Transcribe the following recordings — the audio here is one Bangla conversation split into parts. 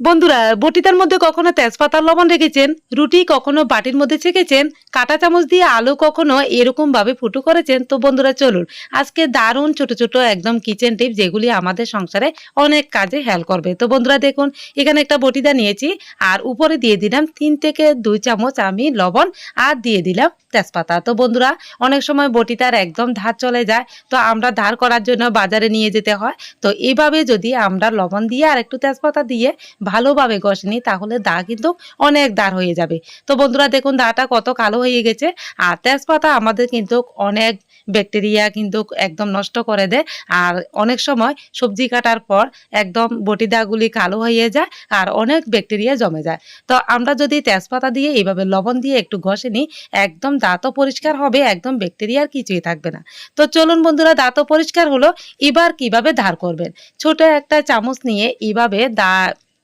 বন্ধুরা বটিটার মধ্যে কখনো তেজপাতার লবণ রেখেছেন? রুটি কখনো বাটির মধ্যে ছেঁকেছেন? কাঁটা চামচ দিয়ে আলু কখনো এরকম ভাবে ফুটো করেছেন? তো বন্ধুরা, চলুন। আজকে দারুণ ছোট ছোট একদম কিচেন টিপ যেগুলি আমাদের সংসারে অনেক কাজে হেল্প করবে। তো বন্ধুরা, দেখুন, এখানে একটা বটিদা নিয়েছি, আর উপরে দিয়ে দিলাম তিন থেকে দুই চামচ আমি লবণ, আর দিয়ে দিলাম তেজপাতা। তো বন্ধুরা, অনেক সময় বটিটার একদম ধার চলে যায়, তো আমরা ধার করার জন্য বাজারে নিয়ে যেতে হয়। তো এইভাবে যদি আমরা লবণ দিয়ে আর একটু তেজপাতা দিয়ে ভালোভাবে ঘষে নিই তাহলে দা কিন্তু অনেক দাঁড় হয়ে যাবে। তো বন্ধুরা, দেখুন দাটা কত কালো হয়ে গেছে। আর তেজপাতা আমাদের কিন্তু অনেক ব্যাকটেরিয়া কিন্তু একদম নষ্ট করে দেয়। আর অনেক সময় সবজি কাটার পর একদম বটি দাগুলি কালো হয়ে যায় আর অনেক ব্যাকটেরিয়া জমে যায়। তো আমরা যদি তেজপাতা দিয়ে এইভাবে লবণ দিয়ে একটু ঘষে নিই একদম দাঁতও পরিষ্কার হবে, একদম ব্যাকটেরিয়ার কিছুই থাকবে না। তো চলুন বন্ধুরা দাঁতও পরিষ্কার হলো, এবার কীভাবে ধার করবেন? ছোট একটা চামচ নিয়ে এইভাবে দা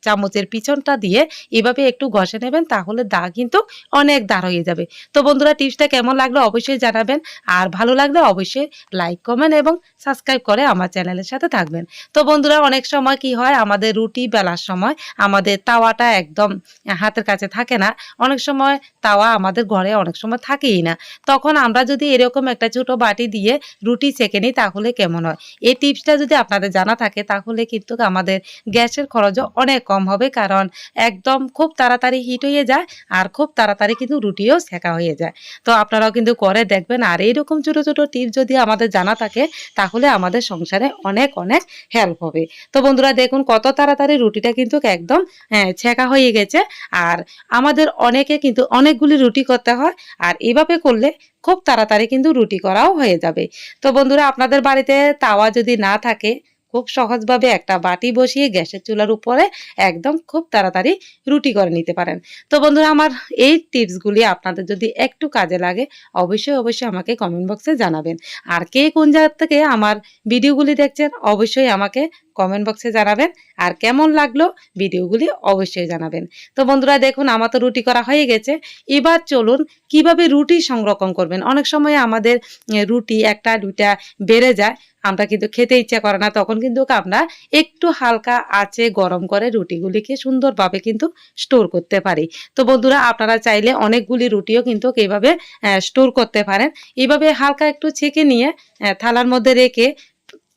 চামচের পিছনটা দিয়ে এভাবে একটু ঘষে নেবেন, তাহলে দা কিন্তু অনেক দাঁড় হয়ে যাবে। তো বন্ধুরা, টিপসটা কেমন লাগল অবশ্যই জানাবেন। আর ভালো লাগলে অবশ্যই লাইক, কমেন্ট এবং সাবস্ক্রাইব করে আমার চ্যানেলের সাথে থাকবেন। তো বন্ধুরা, অনেক সময় কি হয়, আমাদের রুটি বেলার সময় আমাদের তাওয়াটা একদম হাতের কাছে থাকে না। অনেক সময় তাওয়া আমাদের ঘরে অনেক সময় থাকেই না। তখন আমরা যদি এরকম একটা ছোট বাটি দিয়ে রুটি সেঁকে নিই, তাহলে কেমন হয়? এই টিপসটা যদি আপনাদের জানা থাকে, তাহলে কিন্তু আমাদের গ্যাসের খরচও অনেক কম হবে কারণ একদম খুব তাড়াতাড়ি হিট হয়ে যায় আর খুব তাড়াতাড়ি কিন্তু রুটিও সেকা হয়ে যায়। তো আপনারাও কিন্তু করে দেখবেন আর এইরকম ছোটো ছোটো টিপ যদি আমাদের জানা থাকে তাহলে আমাদের সংসারে অনেক অনেক হেল্প হবে। তো বন্ধুরা দেখুন কত তাড়াতাড়ি রুটিটা কিন্তু একদম হ্যাঁ, ছেঁকা হয়ে গেছে আর আমাদের অনেকে কিন্তু অনেকগুলি রুটি করতে হয় আর এভাবে করলে খুব তাড়াতাড়ি কিন্তু রুটি করাও হয়ে যাবে। তো বন্ধুরা আপনাদের বাড়িতে তাওয়া যদি না থাকে খুব সহজভাবে একটা বাটি বসিয়ে গ্যাসের চুলার উপরে একদম খুব তাড়াতাড়ি রুটি করে নিতে পারেন। তো বন্ধুরা, আমার এই টিপসগুলি আপনাদের যদি একটু কাজে লাগে, অবশ্যই অবশ্যই আমাকে কমেন্ট বক্সে জানাবেন। আর কে কোন জায়গা থেকে আমার ভিডিওগুলি দেখছেন, অবশ্যই আমাকে কমেন্ট বক্সে জানাবেন। আর কেমন লাগল ভিডিওগুলি অবশ্যই জানাবেন। তো বন্ধুরা, দেখুন, আমার তো রুটি করা হয়ে গেছে। এবার চলুন, কীভাবে রুটি সংরক্ষণ করবেন? অনেক সময় আমাদের রুটি একটা, দুইটা বেড়ে যায়। আমরা কিন্তু খেতে ইচ্ছা করে না, তখন কিন্তু আমরা একটু হালকা আঁচে গরম করে রুটিগুলিকে সুন্দরভাবে কিন্তু স্টোর করতে পারি। তো বন্ধুরা, আপনারা চাইলে অনেকগুলি রুটিও কিন্তু এইভাবে স্টোর করতে পারেন। এইভাবে হালকা একটু ছেঁকে নিয়ে থালার মধ্যে রেখে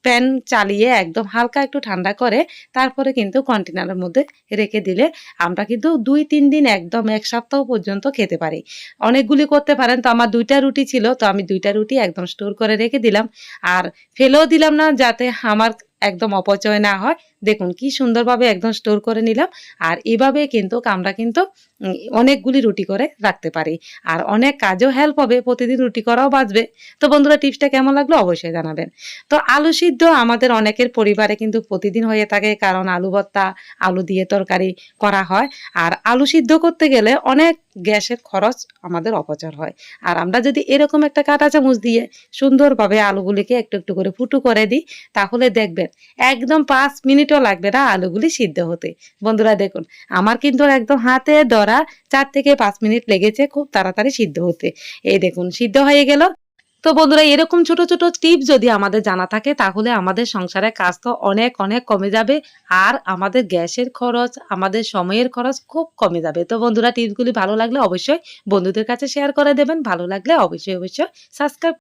প্যান চালিয়ে একদম হালকা একটু ঠান্ডা করে তারপরে কিন্তু কন্টেনারের মধ্যে রেখে দিলে আমরা কিন্তু দুই, তিন দিন একদম এক সপ্তাহ পর্যন্ত খেতে পারি। অনেকগুলি করতে পারেন, তো আমার দুইটা রুটি ছিল, তো আমি দুইটা রুটি একদম স্টোর করে রেখে দিলাম। আর ফেলেও দিলাম না যাতে আমার একদম অপচয় না হয়। দেখুন কি সুন্দরভাবে একদম স্টোর করে নিলাম। আর এভাবে কিন্তু আমরা কিন্তু অনেকগুলি রুটি করে রাখতে পারি। আর অনেক কাজও হেল্প হবে, প্রতিদিন রুটি করাও বাঁচবে। তো বন্ধুরা টিপসটা কেমন লাগল অবশ্যই জানাবেন। তো আলু সিদ্ধ আমাদের অনেকের পরিবারে কিন্তু প্রতিদিন হয়ে থাকে, কারণ আলু ভর্তা, আলু দিয়ে তরকারি করা হয়। আর আলু সিদ্ধ করতে গেলে অনেক গ্যাসের খরচ আমাদের অপচয় হয়। আর আমরা যদি এরকম একটা কাঁটা চামচ দিয়ে সুন্দরভাবে আলুগুলিকে একটু একটু করে ফুটো করে দিই, তাহলে দেখবেন একদম পাঁচ মিনিটও লাগবে না আলুগুলি সিদ্ধ হতে। বন্ধুরা দেখুন, আমার কিন্তু একদম হাতে ধরা চার থেকে পাঁচ মিনিট লেগেছে খুব তাড়াতাড়ি সিদ্ধ হতে। এই দেখুন, সিদ্ধ হয়ে গেল। তো বন্ধুরা, এরকম ছোট ছোট টিপস যদি আমাদের জানা থাকে, তাহলে আমাদের সংসারে কাজ তো অনেক অনেক কমে যাবে আর আমাদের গ্যাসের খরচ, আমাদের সময়ের খরচ খুব কমে যাবে। তো বন্ধুরা টিপসগুলি ভালো লাগলে অবশ্যই বন্ধুদের কাছে শেয়ার করে দেবেন, ভালো লাগলে অবশ্যই অবশ্যই সাবস্ক্রাইব